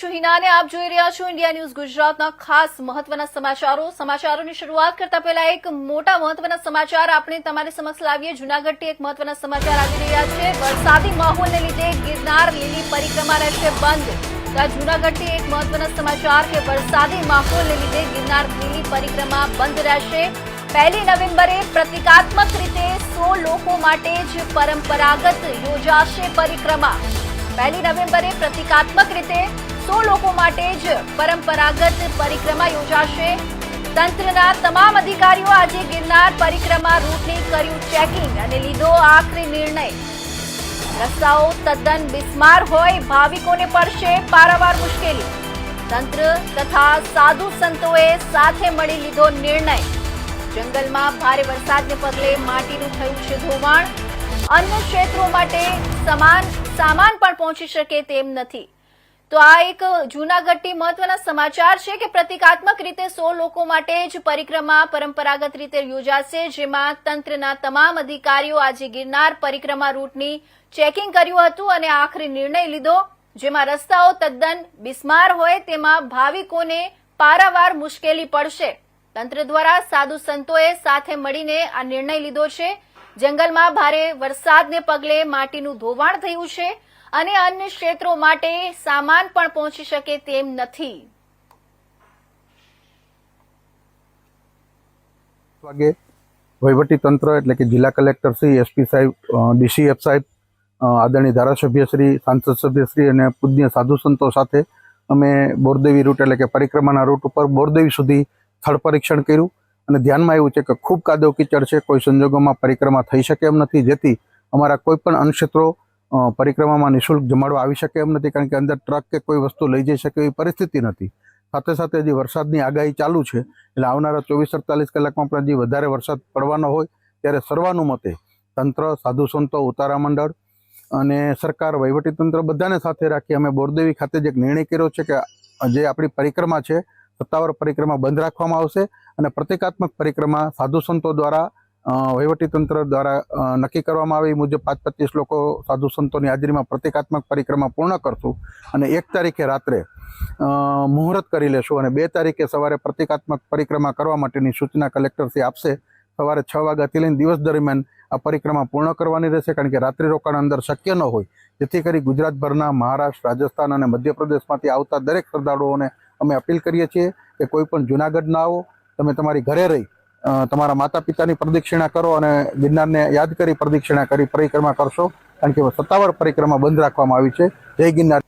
છું હિના આપ જોઈ રહ્યા છો ઇન્ડિયા ન્યૂઝ ગુજરાતના ખાસ મહત્વના સમાચારો. સમાચારોની શરૂઆત કરતા પહેલા એક મોટા મહત્વના સમાચાર આપણે તમારી સમક્ષ લાવીએ. જૂનાગઢથી એક મહત્વના સમાચાર આવી રહ્યા છે. વરસાદી માહોલને લીધે ગિરનાર લીલી પરિક્રમા રહેશે બંધ. જૂનાગઢથી એક મહત્વના સમાચાર કે વરસાદી માહોલને લીધે ગિરનાર લીલી પરિક્રમા બંધ રહેશે. પહેલી નવેમ્બરે પ્રતિકાત્મક રીતે સો લોકો માટે જ પરંપરાગત યોજાશે પરિક્રમા. પહેલી નવેમ્બરે પ્રતિકાત્મક રીતે સો લોકો માટે જ પરંપરાગત પરિક્રમા યોજાશે. તંત્રના તમામ અધિકારીઓ આજે ગિરનાર પરિક્રમા રૂટની કર્યું ચેકિંગ અને લીધો આખરી નિર્ણય. રસ્તાઓ તદ્દન બિસ્માર હોય ભાવિકોને પડશે પારાવાર મુશ્કેલી. તંત્ર તથા સાધુ સંતોએ સાથે મળી લીધો નિર્ણય. જંગલમાં ભારે વરસાદને પગલે માટીનું થયું છે ધોવાણ. અન્ય ક્ષેત્રો માટે સમાન સામાન પણ પહોંચી શકે તેમ નથી. તો આ એક જૂનાગઢથી મહત્વના સમાચાર છે કે પ્રતિકાત્મક રીતે સો લોકો માટે જ પરિક્રમા પરંપરાગત રીતે યોજાશે, જેમાં તંત્રના તમામ અધિકારીઓ આજે ગિરનાર પરિક્રમા રૂટની ચેકિંગ કર્યું હતું અને આખરી નિર્ણય લીધો, જેમાં રસ્તાઓ તદ્દન બિસ્માર હોય તેમાં ભાવિકોને પારાવાર મુશ્કેલી પડશે. તંત્ર દ્વારા સાધુ સંતોએ સાથે મળીને આ નિર્ણય લીધો છે. જંગલમાં ભારે વરસાદને પગલે માટીનું ધોવાણ થયું છે. અને અન્ય ક્ષેત્રો માટે સામાન પણ પહોંચી શકે તેમ નથી. વહીવટી તંત્ર એટલે કે જિલ્લા કલેક્ટર શ્રી એસપી સાહેબ ડીસીએફ સાહેબ અ, આદરણીય ધારાસભ્ય શ્રી સાંસદ સભ્ય શ્રી અને પૂજ્ય સાધુ સંતો સાથે અમે બોરદેવી રૂટ એટલે કે પરિક્રમાના રૂટ ઉપર બોરદેવી સુધી સ્થળ પરીક્ષણ કર્યું. અને ધ્યાનમાં આવ્યું છે કે ખૂબ કાદવ કીચડ છે કોઈ સંજોગોમાં પરિક્રમા થઈ શકે એમ નથી. જેથી અમારા કોઈ પણ અન્નક્ષેત્રો અ, પરિક્રમામાં નિઃશુલ્ક જમાડવા આવી શકે એમ નથી, કારણ કે અંદર ટ્રક કે કોઈ વસ્તુ લઈ જઈ શકે એવી પરિસ્થિતિ નથી. સાથે સાથે હજી વરસાદની આગાહી ચાલુ છે, એટલે આવનારા ચોવીસ અડતાલીસ કલાકમાં પણ હજી વધારે વરસાદ પડવાનો હોય, ત્યારે સર્વાનુમતે તંત્ર, સાધુ સંતો, ઉતારા મંડળ અને સરકાર, વહીવટી તંત્ર બધાને સાથે રાખી અમે બોરદેવી ખાતે જે નિર્ણય કર્યો છે કે જે આપણી પરિક્રમા છે, સત્તાવાર પરિક્રમા બંધ રાખવામાં આવશે અને પ્રતિકાત્મક પરિક્રમા સાધુ સંતો દ્વારા અ, વહીવટી તંત્ર દ્વારા નક્કી કરવામાં આવે મુજબ પાંચ પચીસ લોકો સાધુ સંતોની હાજરીમાં પ્રતિકાત્મક પરિક્રમા પૂર્ણ કરશું અને એક તારીખે રાત્રે મુહૂર્ત કરી લેશું અને બે તારીખે સવારે પ્રતિકાત્મક પરિક્રમા કરવા માટેની સૂચના કલેક્ટરશ્રી આપશે. સવારે છ વાગ્યાથી લઈને દિવસ દરમિયાન આ પરિક્રમા પૂર્ણ કરવાની રહેશે કારણ કે રાત્રિ રોકાણ અંદર શક્ય ન હોય. જેથી કરી ગુજરાતભરના મહારાષ્ટ્ર રાજસ્થાન અને મધ્યપ્રદેશમાંથી આવતા દરેક શ્રદ્ધાળુઓને અમે અપીલ કરીએ છીએ કે કોઈ પણ જૂનાગઢ ના આવો તમે તમારી ઘરે રહી તમારા માતા પિતાની પ્રદક્ષિણા કરો અને ગિરનારને યાદ કરી પ્રદક્ષિણા કરી પરિક્રમા કરશો. કારણ કે સત્તાવાર પરિક્રમા બંધ રાખવામાં આવી છે. જય ગિરનાર.